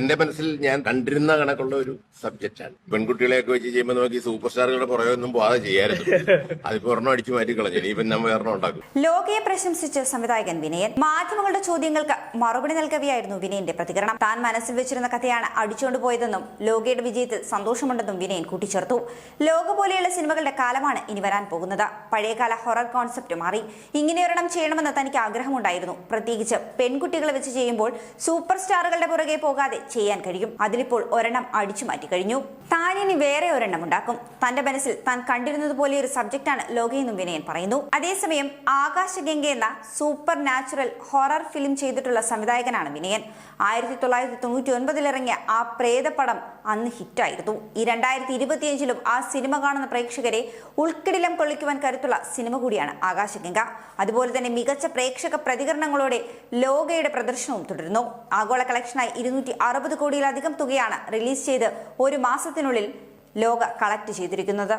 എന്റെ മനസ്സിൽ ഞാൻ കണ്ടിരുന്ന കണക്കുള്ള ഒരു സബ്ജക്റ്റാണ് പെൺകുട്ടികളെയൊക്കെ വെച്ച് ചെയ്യുമ്പോൾ നോക്കി സൂപ്പർ സ്റ്റാറുകളുടെ പുറകെ ഒന്നും പോകാതെ ചെയ്യാറുണ്ട് അതിപ്പോ ഒരെണ്ണം അടിച്ചു മാറ്റി കളഞ്ഞു. ഇനിയിപ്പം നമ്മൾ ഒരെണ്ണം ഉണ്ടാക്കും. ലോകയെ പ്രശംസിച്ച് സംവിധായകൻ വിനയൻ മാധ്യമങ്ങളുടെ ചോദ്യങ്ങൾക്ക് മറുപടി നൽകവെയായിരുന്നു വിനയന്റെ പ്രതികരണം. താൻ മനസ്സിൽ വെച്ചിരുന്ന കഥയാണ് അടിച്ചുകൊണ്ടുപോയതെന്നും ലോകയുടെ വിജയത്തിൽ സന്തോഷമുണ്ടെന്നും വിനയൻ കൂട്ടിച്ചേർത്തു. ലോക പോലെയുള്ള സിനിമകളുടെ കാലമാണ് ഇനി വരാൻ പോകുന്നത്. പഴയകാല ഹൊറർ കോൺസെപ്റ്റ് മാറി. ഇങ്ങനെ ഒരെണ്ണം ചെയ്യണമെന്ന് തനിക്ക് ആഗ്രഹമുണ്ടായിരുന്നു. പ്രത്യേകിച്ച് പെൺകുട്ടികളെ വെച്ച് ചെയ്യുമ്പോൾ സൂപ്പർ സ്റ്റാറുകളുടെ പുറകെ പോകാതെ ചെയ്യാൻ കഴിയും. അതിലിപ്പോൾ ഒരെണ്ണം അടിച്ചു മാറ്റി കഴിഞ്ഞു. താൻ ഇനി വേറെ ഒരെണ്ണം ഉണ്ടാക്കും. തന്റെ മനസ്സിൽ താൻ കണ്ടിരുന്നത് പോലെ ഒരു സബ്ജക്റ്റാണ് ലോകയെന്നും വിനയൻ പറയുന്നു. അതേസമയം ആകാശഗംഗ എന്ന സൂപ്പർ നാച്ചുറൽ ഹൊറർ ഫിലിം ചെയ്തിട്ടുള്ള സംവിധായകനാണ് വിനയൻ. ആയിരത്തി തൊള്ളായിരത്തി തൊണ്ണൂറ്റി ഒൻപതിൽ ഇറങ്ങിയ ആ പ്രേതപടം അന്ന് ഹിറ്റായിരുന്നു. ഈ രണ്ടായിരത്തി ഇരുപത്തിയഞ്ചിലും ആ സിനിമ കാണുന്ന പ്രേക്ഷകരെ ഉൾക്കിടിലം കൊള്ളിക്കുവാൻ കരുത്തുള്ള സിനിമ കൂടിയാണ് ആകാശഗംഗ. അതുപോലെ തന്നെ മികച്ച പ്രേക്ഷക പ്രതികരണങ്ങളോടെ ലോകയുടെ പ്രദർശനവും തുടരുന്നു. ആഗോള കളക്ഷനായി ഇരുന്നൂറ്റി അറുപത് കോടിയിലധികം തുകയാണ് റിലീസ് ചെയ്ത് ഒരു മാസത്തിനുള്ളിൽ ലോക കളക്ട് ചെയ്തിരിക്കുന്നത്.